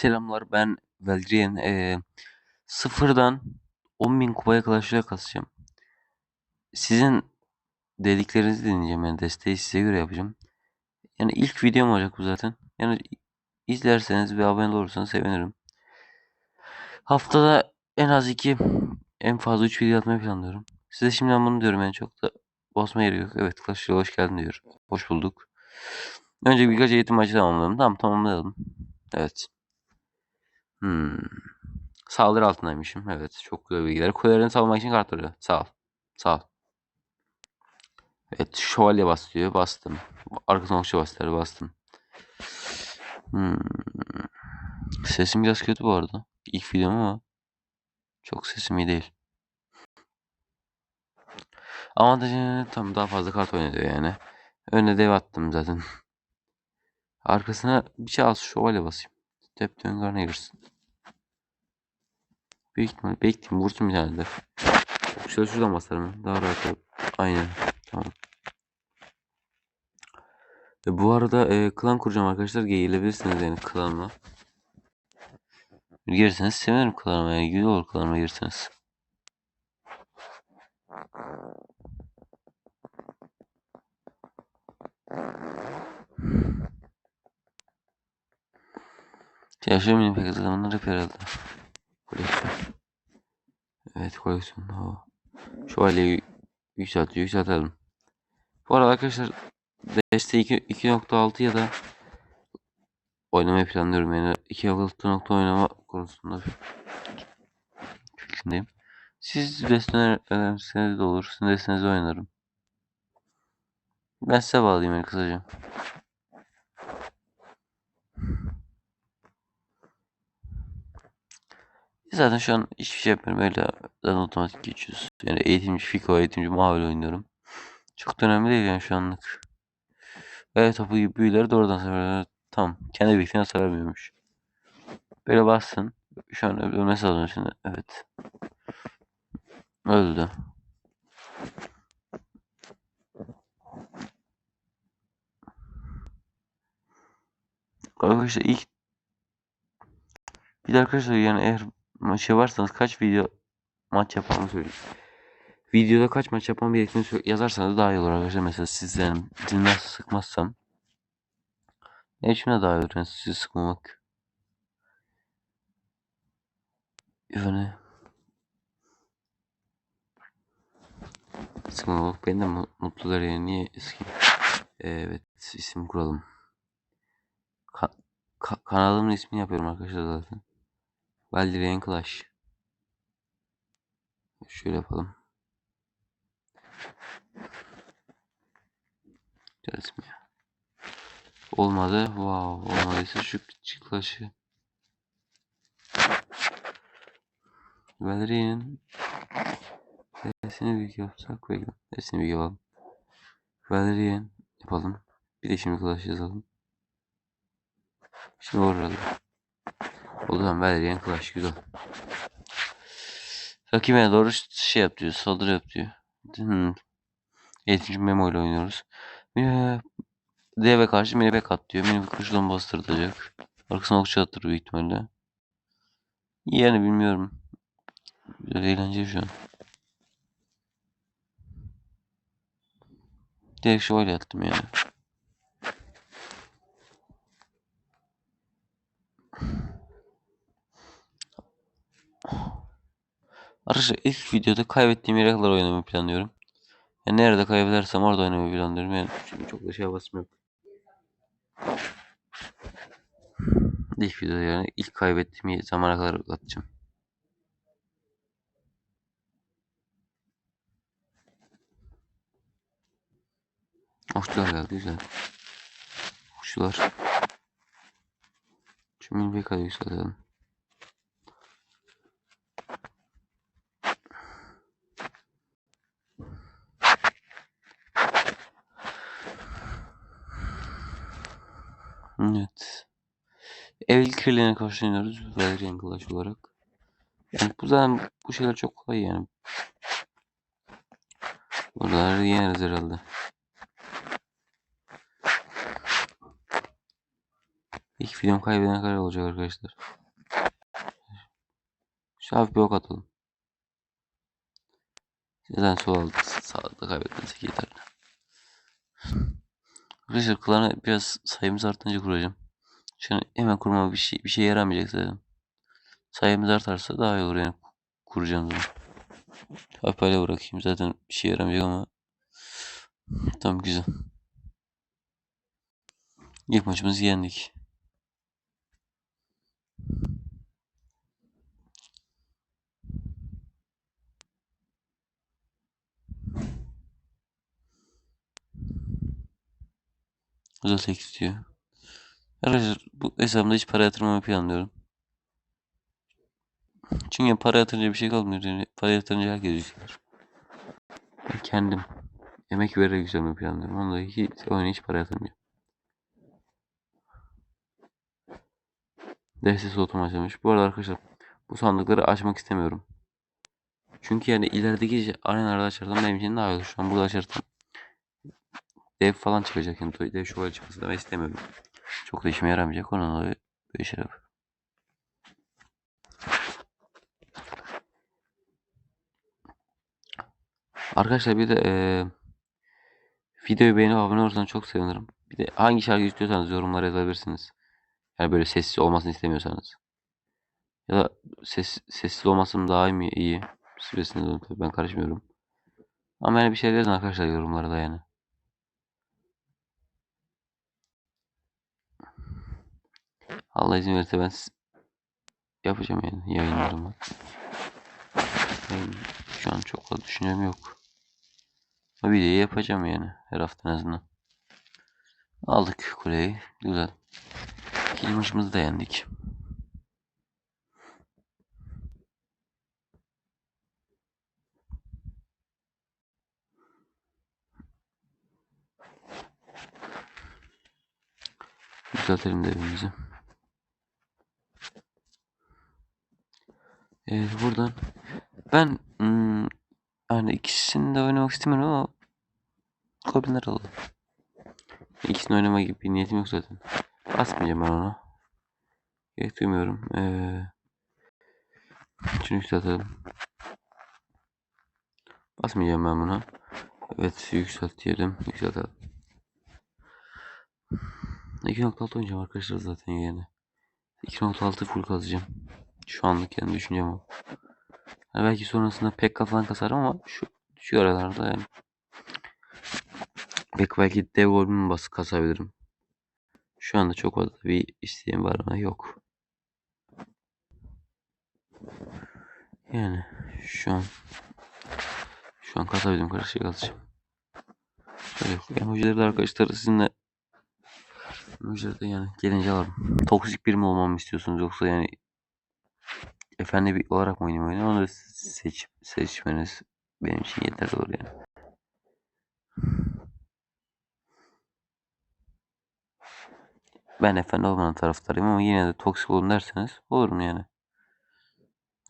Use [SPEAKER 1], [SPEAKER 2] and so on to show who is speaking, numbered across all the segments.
[SPEAKER 1] Selamlar ben Veldriyen. Ee, sıfırdan 10.000 kupaya Clash kasacağım. Sizin dediklerinizi dinleyeceğim yani desteği size göre yapacağım. Yani ilk videom olacak bu zaten. Yani izlerseniz ve abone olursanız sevinirim. Haftada en az 2 en fazla 3 video atmayı planlıyorum. Size şimdiden bunu diyorum yani çok da basma yeri yok. Evet Clash hoş geldin diyor. Hoş bulduk. Önce birkaç eğitim maçı tamamlayalım. Tamam tamamlayalım. Evet. Hmm. Saldırı altındaymışım. Evet. Çok güzel bilgiler. Kulelerini savunmak için kartları. Sağ ol. Sağ ol. Evet. Şövalye bas. Bastım. Arkasına okçu bastılar. Bastım. Hmm. Sesim biraz kötü bu arada. İlk videom ama çok sesim iyi değil. Avantajı tam daha fazla kart oynuyor yani. Önüne dev attım zaten. Arkasına bir şey al şövalye basayım. Step döngarına girsin. Büyük ihtimal bekleyeyim vursun bir tane de. Şöyle şuradan basarım. Daha rahat olur. Aynen. Tamam. E, bu arada e, klan kuracağım arkadaşlar. Gelebilirsiniz yani klanla. Gelirseniz sevinirim klanıma yani. Güzel olur klanıma gelirseniz. Yaşıyor muyum peki zamanlar hep herhalde. Koleksiyon. Evet koleksiyon. Ha. Şövalyeyi yükselt, yükseltelim. Bu arada arkadaşlar deste 2.6 ya da oynamayı planlıyorum yani 2.6 oynama konusunda fikrindeyim. Siz deste önerseniz de olur. Sizin destenizi oynarım. Ben size bağlayayım yani kısaca. Zaten şu an hiçbir şey yapmıyorum. Öyle zaten otomatik geçiyoruz. Yani eğitimci Fiko, eğitimci Mavi oynuyorum. Çok da önemli değil yani şu anlık. Evet topu gibi büyüleri doğrudan sefer. Tamam. Kendi bildiğine saramıyormuş. Böyle bassın. Şu an ölmesi lazım şimdi. Evet. Öldü. Arkadaşlar ilk bir de arkadaşlar yani eğer maç yaparsanız kaç video maç yapalım söyleyeyim. Videoda kaç maç yapmam gerektiğini yazarsanız daha iyi olur arkadaşlar. Mesela siz yani dinle sıkmazsam. Ne içime daha iyi olur yani sizi sıkmamak. Yani sıkmamak beni de mutlu eder yani niye sıkayım. Evet isim kuralım. Ka ka kanalımın ismini yapıyorum arkadaşlar zaten. Valdirien Clash. Şöyle yapalım. Gelsin. Olmadı. Wow. Olmadıysa şu çıklaşı. Valerian'in Sesini büyük yapsak bekle. Sesini büyük yapalım. Valerian yapalım. Bir de şimdi Clash yazalım. Şimdi uğrayalım. O zaman Valerian Clash güzel. Rakibe doğru şey yap diyor. Saldırı yap diyor. Hmm. Eğitimci memo ile oynuyoruz. Deve karşı mini bek at diyor. Mini kuşdan bastırtacak. Arkasına okçu attır büyük ihtimalle. Yani bilmiyorum. Güzel eğlenceli şu an. Direkt şöyle attım yani. Arkadaşlar ilk videoda kaybettiğim yere kadar oynamayı planlıyorum. Yani nerede kaybedersem orada oynamayı planlıyorum. Yani şimdi çok da şey yok. İlk videoda yani ilk kaybettiğim zamana kadar atacağım. Okçular geldi güzel. Okçular. Şu milbeyi kadar yükseltelim. Evet. Evlilik kirliliğine karşı iniyoruz. Valerian Clash olarak. Yani bu zaten bu şeyler çok kolay yani. Buraları yeneriz herhalde. İlk videom kaybedene kadar olacak arkadaşlar. Hafif bir ok atalım. Neden sol aldı? Sağda kaybetmesek yeter. Arkadaşlar klana biraz sayımız artınca kuracağım. An hemen kurma bir şey bir şey yaramayacak zaten. Sayımız artarsa daha iyi olur yani kuracağım zaman. Öyle bırakayım zaten bir şey yaramayacak ama Tamam güzel. İlk maçımızı yendik. Özel tek istiyor. Arkadaşlar bu hesabımda hiç para yatırmamayı planlıyorum. Çünkü para yatırınca bir şey kalmıyor. Yani para yatırınca herkes yükselir. Ben kendim emek vererek yükselmeyi planlıyorum. Onunla hiç, oyuna hiç para yatırmıyorum. Dersi soğutum açılmış. Bu arada arkadaşlar bu sandıkları açmak istemiyorum. Çünkü yani ilerideki arenalarda açarsam benim için daha iyi olur. Şu an burada açarsam dev falan çıkacak. Yani dev şövalye çıkması da ben istemiyorum. Çok da işime yaramayacak. Onun dolayı böyle şeyler yapıyorum. Arkadaşlar bir de eee videoyu beğenip abone olursanız çok sevinirim. Bir de hangi şarkı istiyorsanız yorumlara yazabilirsiniz. Yani böyle sessiz olmasını istemiyorsanız. Ya da ses, sessiz olmasın daha iyi mi? İyi. Tabii ben karışmıyorum. Ama yani bir şey yazın arkadaşlar yorumlara da yani. Allah izin verirse ben yapacağım yani yayınlarımı. Benim şu an çok fazla düşüncem yok. Ama videoyu yapacağım yani her hafta en azından. Aldık kuleyi. Güzel. İkinci maçımızı da yendik. Düzeltelim de evimizi. Evet buradan ben hmm, yani ikisini de oynamak istemiyorum ama Goblinler alalım. İkisini oynama gibi bir niyetim yok zaten. Basmayacağım ben ona. Gerek duymuyorum. Ee, şunu yükseltelim. Basmayacağım ben buna. Evet yükselt diyelim. Yükseltelim. 2.6 oynayacağım arkadaşlar zaten yani. 2.6 full kazacağım. Şu anlık yani düşüncem o. Yani belki sonrasında pek falan kasarım ama şu şu aralarda yani. Belki belki dev golümü bas kasabilirim. Şu anda çok fazla bir isteğim var ama yok. Yani şu an şu an kasabildim karışık kazacağım. Şöyle emojileri de arkadaşlar sizinle emojileri de yani gelince alırım. Toksik biri mi olmamı istiyorsunuz yoksa yani efendi bir olarak mı oynayayım oyunu onu da seç, seçmeniz benim için yeterli olur yani. Ben efendi olmanın taraftarıyım ama yine de toksik olun derseniz olurum yani.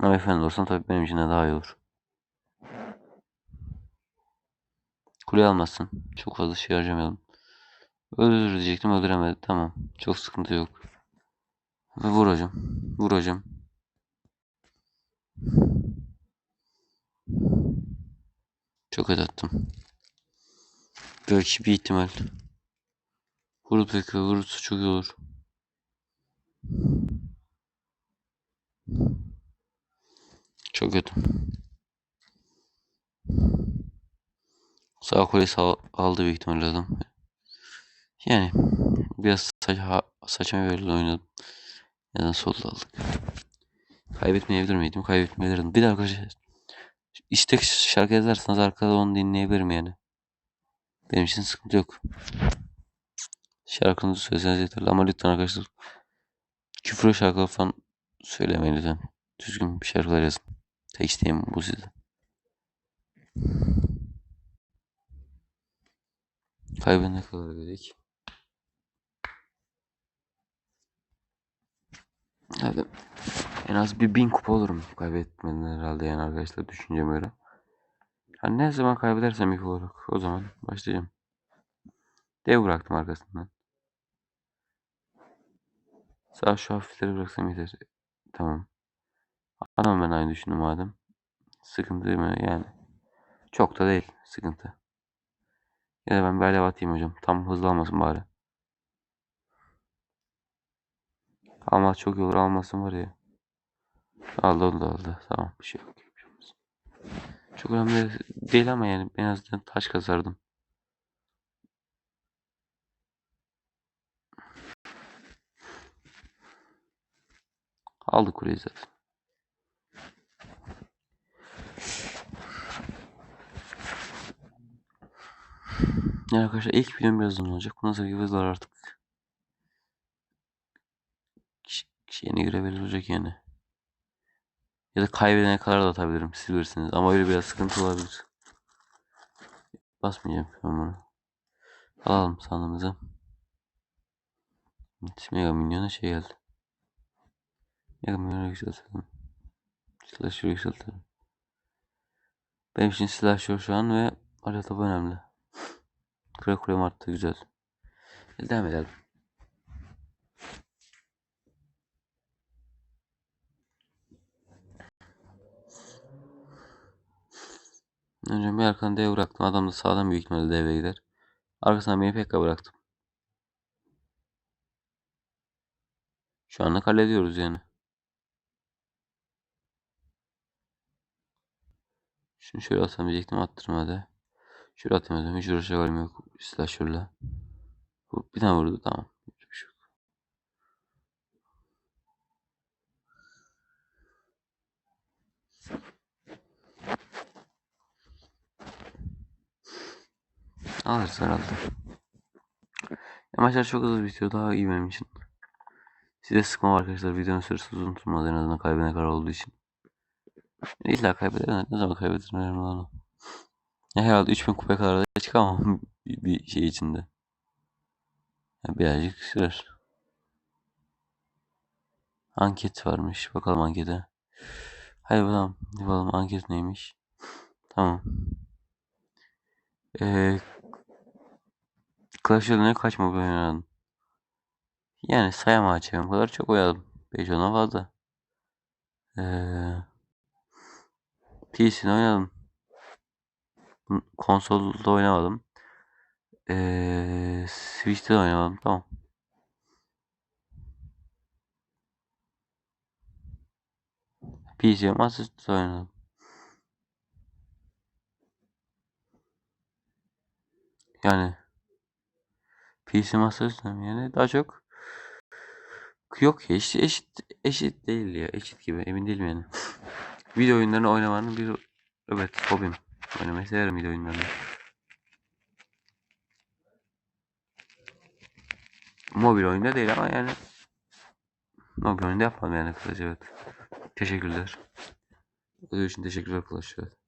[SPEAKER 1] Ama efendi olsam tabii benim için de daha iyi olur. Kule almasın. Çok fazla şey harcamayalım. Öldürür diyecektim öldüremedi. Tamam. Çok sıkıntı yok. Ve vur hocam. Vur hocam. Çok attım. Belki bir ihtimal. Vur peki vurursa çok iyi olur. Çok kötü. Sağ kulesi al- aldı büyük ihtimalle adam. Yani biraz saç saçma böyle oynadım. Neden solda aldık. Kaybetmeyebilir miydim? Kaybetmeyebilirdim. Bir de arkadaşlar istek şarkı yazarsanız arkada onu dinleyebilirim yani. Benim için sıkıntı yok. Şarkınızı söyleseniz yeterli ama lütfen arkadaşlar küfür şarkılar falan söylemeyin lütfen. Düzgün bir şarkılar yazın. Tek isteğim bu sizden. Kaybı ne kadar dedik? Hadi. En az bir bin kupa olurum kaybetmeden herhalde yani arkadaşlar düşünceme göre. Hani ne zaman kaybedersem ilk olarak o zaman başlayacağım. Dev bıraktım arkasından. Sağ şu hafifleri bıraksam yeter. Tamam. Adam ben aynı düşündüm madem. Sıkıntı mi? Yani. Çok da değil. Sıkıntı. Ya da ben bir alev atayım hocam. Tam hızlı almasın bari. Almaz çok olur. Almasın var ya. Aldı oldu aldı. Tamam bir şey yok. bir şey olmaz. Çok önemli değil ama yani en azından taş kazardım. Aldık kuleyi zaten. Yani arkadaşlar ilk videom biraz uzun olacak. Bundan sonraki videolar artık kişi, kişiye göre belli olacak yani. Ya da kaybedene kadar da atabilirim. Siz bilirsiniz. Ama öyle biraz sıkıntı olabilir. Basmayacağım bunu. Alalım sandığımızı. Mega Minyon'a şey geldi. Mega Minyon'a yükseltelim. Slasher'ı yükseltelim. Benim için Slasher şu an ve Arya önemli. Kura kurem arttı güzel. Devam edelim. Önce bir arkadan dev bıraktım. Adam da sağdan büyük ihtimalle devre gider. Arkasından beni pekka bıraktım. Şu anlık hallediyoruz yani. Şunu şöyle atsam diyecektim attırmadı. Şöyle atayım o zaman. Hiç uğraşacağım yok. Slasher'la. Bir tane vurdu tamam. Alırız herhalde. Ya maçlar çok hızlı bitiyor. Daha iyi benim için. Size sıkmam arkadaşlar. Videonun süresi uzun tutmaz en azından kaybedene kadar olduğu için. İlla kaybederim. Ne zaman kaybederim önemli olan. Ya herhalde 3000 kupaya kadar da çıkamam bir, şey içinde. Yani birazcık sürer. Anket varmış. Bakalım ankete. Hadi bakalım. Bakalım anket neymiş. Tamam. Ee, Clash kaç mobil oynadın? Yani sayamayacağım kadar çok oynadım. 5 ona fazla. Ee, PC'de oynadım. Konsolda oynamadım. Ee, Switch'te de oynamadım. Tamam. PC Master'da oynadım. Yani PC Master'da yani daha çok yok ya eşit, eşit eşit değil ya eşit gibi emin değilim yani. video oyunlarını oynamanın bir evet hobim. Oynamayı severim video oyunlarını. Mobil oyunda değil ama yani mobil oyunda yapmam yani kısaca evet. Teşekkürler. Ödül için teşekkürler arkadaşlar.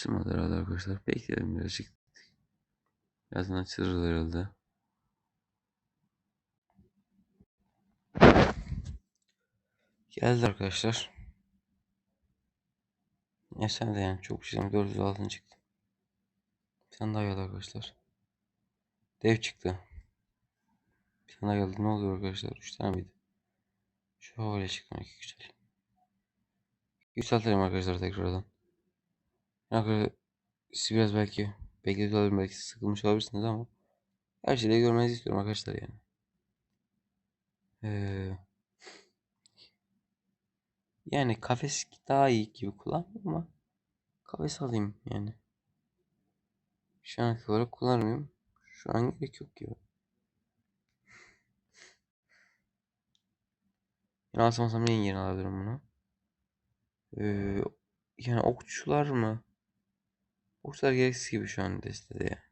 [SPEAKER 1] Açılmadı herhalde arkadaşlar. Bekleyelim birazcık. Birazdan açılır herhalde. Geldi arkadaşlar. Ya sen de yani çok güzel 406 çıktı. Bir tane daha geldi arkadaşlar. Dev çıktı. Bir tane daha geldi. Ne oluyor arkadaşlar? 3 tane miydi? Şu havale çıktı. Güzel. Yükseltelim arkadaşlar tekrardan. Arkadaşlar siz biraz belki beklediğiniz olabilir, belki sıkılmış olabilirsiniz ama her şeyi de görmenizi istiyorum arkadaşlar yani. Ee, yani kafes daha iyi gibi kullanmıyorum ama kafes alayım yani. Şu an olarak kullanmıyorum. Şu an gerek yok gibi. Yani alsam neyin yerine alabilirim bunu? Ee, yani okçular mı? Okçular gereksiz gibi şu an destede ya.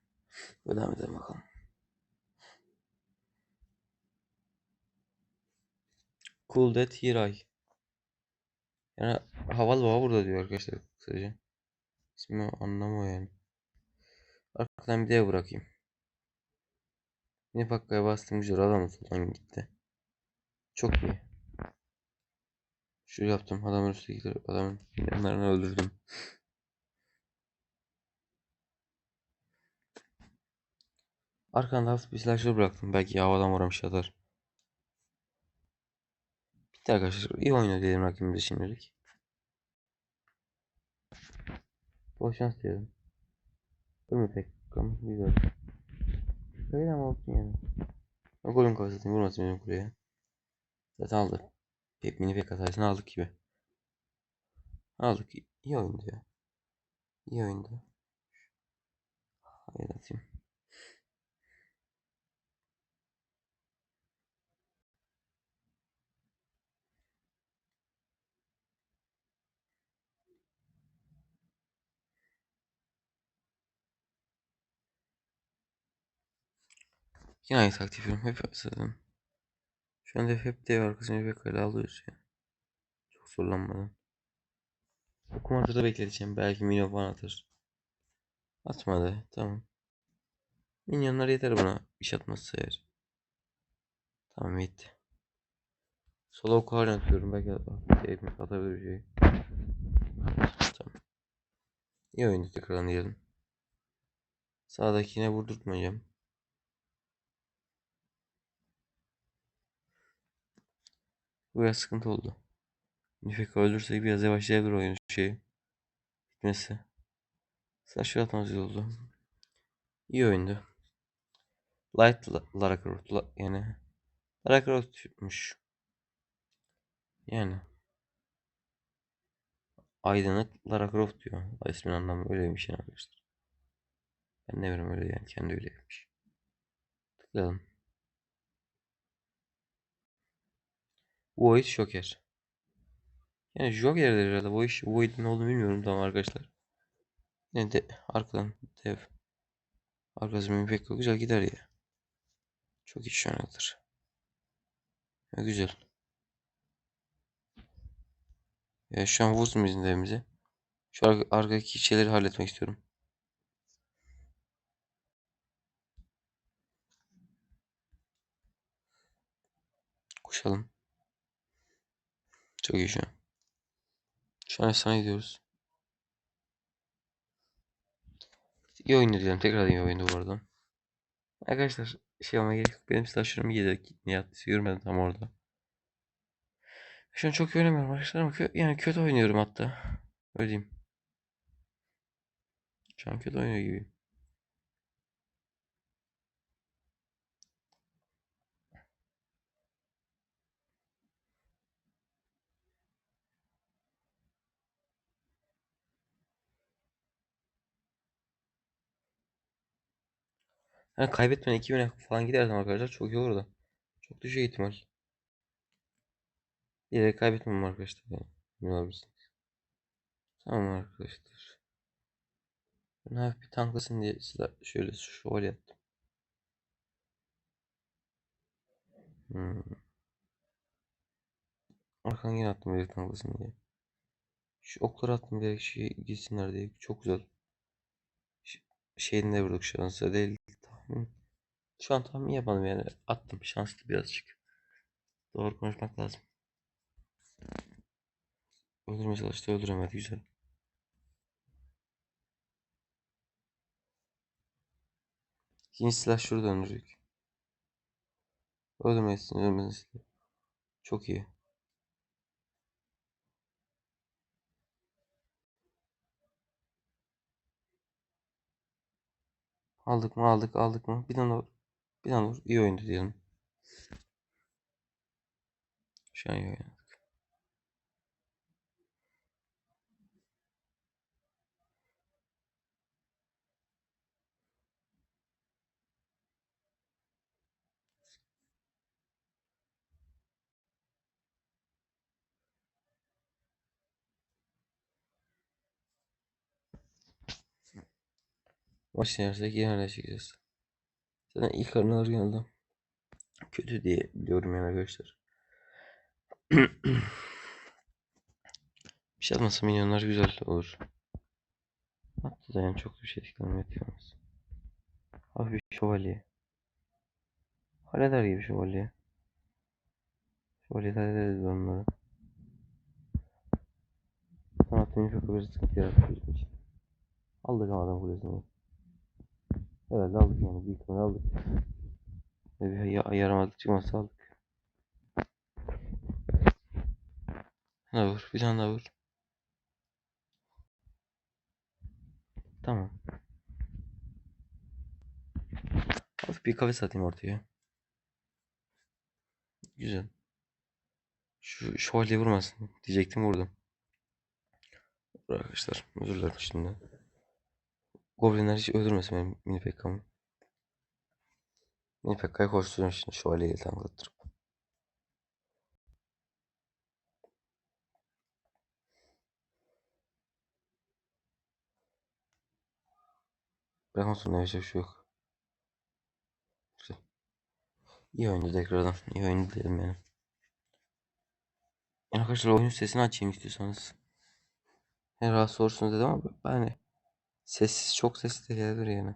[SPEAKER 1] Devam edelim bakalım. Cool Dead Hiray. Yani havalı baba burada diyor arkadaşlar kısaca. İsmi anlamı o yani. Arkadan bir dev bırakayım. Yine pakkaya bastım güzel adam soldan gitti. Çok iyi. Şu yaptım adamın üstündeki adamın yanlarını öldürdüm. Arkanda hafif bir silahşör bıraktım. Belki havadan vuramış atar. Bitti arkadaşlar. İyi oynadı diyelim rakibimize şimdilik. Bol şans diyelim. Ölme pek. Tamam güzel. Öyle ama olsun yani. Ben golün kafasını vurmasın benim kuleye. Zaten aldık. Pek mini pek hatasını aldık gibi. Aldık. İyi oyundu ya. İyi oyundu. Hayır atayım. Yine aynı taktik yapıyorum. Hep zaten. Şu anda hep dev arkasını bir kale alıyoruz ya. Çok zorlanmadan. Okumatı da bekleteceğim. Belki minyon falan atar. Atmadı. Tamam. Minyonlar yeter bana. İş atmazsa eğer. Tamam yetti. Sola oku halen atıyorum. Belki at- atabilir bir şey. Tamam. İyi oyundu tekrardan diyelim. Sağdakine vurdurtmayacağım. Bu biraz sıkıntı oldu. Nifek öldürsek biraz yavaşlayabilir oyun şey. Bitmesi. Saçma atmaz oldu. İyi oyundu. Light La- Lara Croft La- yani Lara Croft'muş. Yani aydınlık Lara Croft diyor. İsmin anlamı öyleymiş yani arkadaşlar. Ben ne bileyim öyle yani kendi öyle yapmış. Tıklayalım. Void Joker. Yani Joker'dir herhalde. Void, Void'in ne olduğunu bilmiyorum tamam arkadaşlar. Ne de arkadan dev. Arkası müpek güzel gider ya. Çok iyi şu anadır. Ya güzel. Ya şu an vursun bizim devimizi. Şu ar arkadaki şeyleri halletmek istiyorum. Koşalım. Çok iyi şu an. Şu an efsane gidiyoruz. İyi oyundu diyelim. Tekrar iyi oyundu bu arada. Arkadaşlar şey olmaya gerek yok. Benim stajyerim iyiydi. Ne yaptıysa görmedim tam orada. Şu an çok iyi oynamıyorum arkadaşlar ama kö yani kötü oynuyorum hatta. Öyle diyeyim. Şu an kötü oynuyor gibi. Yani kaybetmeden 2000'e falan giderdim arkadaşlar. Çok iyi olurdu. Çok düşük ihtimal. Direkt kaybetmem arkadaşlar. Yani. Bilmiyor musunuz? Tamam arkadaşlar. Ben hafif bir tanklasın diye silah şöyle şövalye yaptım. Hmm. Arkadan yine attım direkt tanklasın diye. Şu okları attım direkt şey gitsinler diye. Çok güzel. Ş şeyini de vurduk şansa değil. Tahmin. Şu an tahmin yapmadım yani. Attım şanslı birazcık. Doğru konuşmak lazım. Öldürmeye çalıştı öldüremedi güzel. İkinci silah şurada döndürecek. Öldürmesin öldürmesin. Çok iyi. Aldık mı aldık aldık mı? Bir tane vur. Bir tane vur. İyi oyundu diyelim. Şu an iyi oynadık. Maç yenersek yine çekeceğiz. Zaten ilk karnılar geldi. Kötü diye biliyorum yani arkadaşlar. Bir şey atmasa minyonlar güzel olur. Hatta da yani çok bir şey etkilemeye etkilemez. Hafif şövalye. Halleder gibi şövalye. Şövalye de hallederiz onları. Sanatını çok bizim için. Aldık ama adam kulesini. Evet aldık yani büyük ihtimalle aldık. Ve bir ya yaramadık çıkmazsa aldık. Daha vur, bir tane daha vur. Tamam. Hafif bir kafes atayım ortaya. Güzel. Şu şövalye vurmasın diyecektim vurdum. Arkadaşlar özür dilerim şimdi. Goblinler hiç öldürmesin benim mini pekkamı. Mini pekkayı koşturuyorum şimdi şövalyeyi tanklattırıp. Bırakma sonra bir şey yok. Güzel. İyi oyundu tekrardan. İyi oyundu dedim yani. Yani arkadaşlar oyun sesini açayım istiyorsanız. Yani rahatsız olursunuz dedim ama yani sessiz çok sesli de gelebilir yani.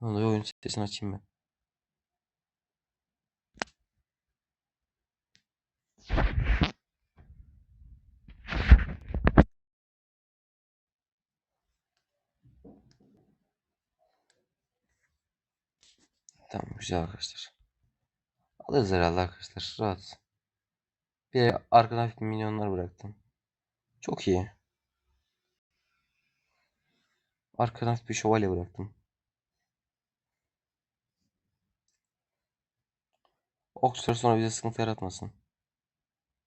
[SPEAKER 1] Ondan oyun sesini açayım ben. Tamam güzel arkadaşlar. Alırız herhalde arkadaşlar. Rahat. Bir arkadan milyonlar bıraktım. Çok iyi. Arkadan bir şövalye bıraktım. Oksör sonra bize sıkıntı yaratmasın.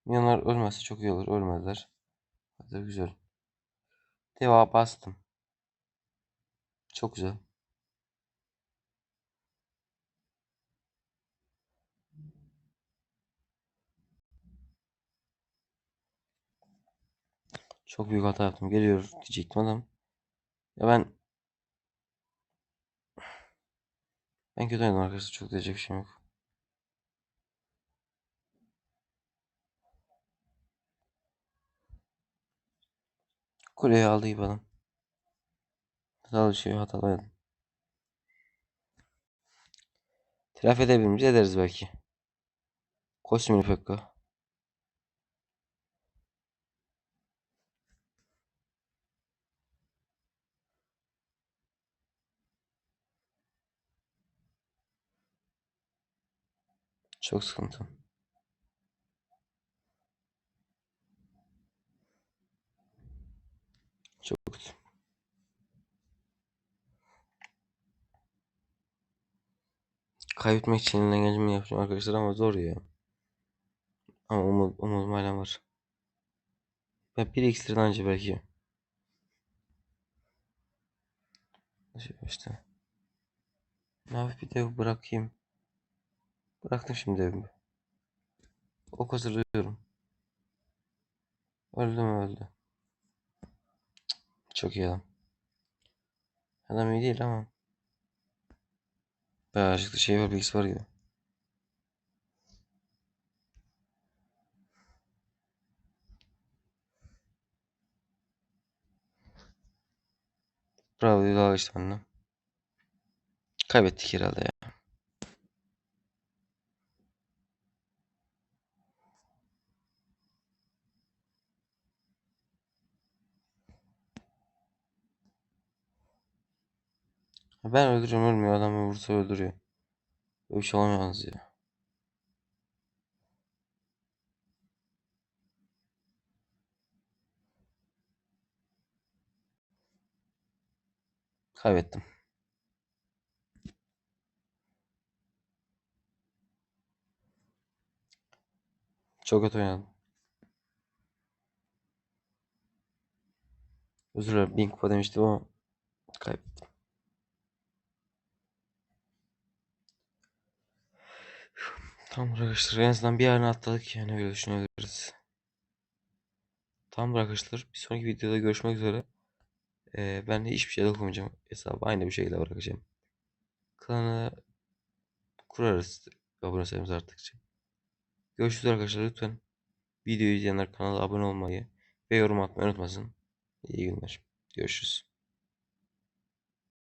[SPEAKER 1] Milyonlar ölmezse çok iyi olur. Ölmezler. Hadi güzel. Deva bastım. Çok güzel. Çok büyük hata yaptım. Geliyor diyecektim adam. Ya ben ben kötü oynadım arkadaşlar. Çok diyecek bir şeyim yok. Kuleyi aldı gibi adam. Hatalı şey hatalı oynadım. Telafi edebilir miyiz? Ederiz belki. Kostümünü Pekka. Çok sıkıntı. Çok kötü. Kaybetmek için elinden geleni yapacağım arkadaşlar ama zor ya. Ama umut, umudum hala var. Ben bir ekstradan önce belki. İşte. Hafif bir dev bırakayım. Bıraktım şimdi devimi. Ok hazırlıyorum. Öldü mü öldü. Çok iyi adam. Adam iyi değil ama. Birazcık da şey var bilgisi var gibi. Bravo dalga işte benimle. Kaybettik herhalde ya. Ben öldürüyorum ölmüyor adamı vursa öldürüyor. Böyle bir şey olamaz ya. Kaybettim. Çok kötü oynadım. Özür dilerim. Bin kupa demiştim ama kaybettim. Tamam arkadaşlar en azından bir yerine atladık yani öyle düşünebiliriz. Tamam arkadaşlar bir sonraki videoda görüşmek üzere. Ee, ben hiçbir şey dokunmayacağım. Hesabı aynı bir şekilde bırakacağım. Klanı kurarız abone sayımız arttıkça. Görüşürüz arkadaşlar lütfen. Videoyu izleyenler kanala abone olmayı, ve yorum atmayı unutmasın. İyi günler. Görüşürüz.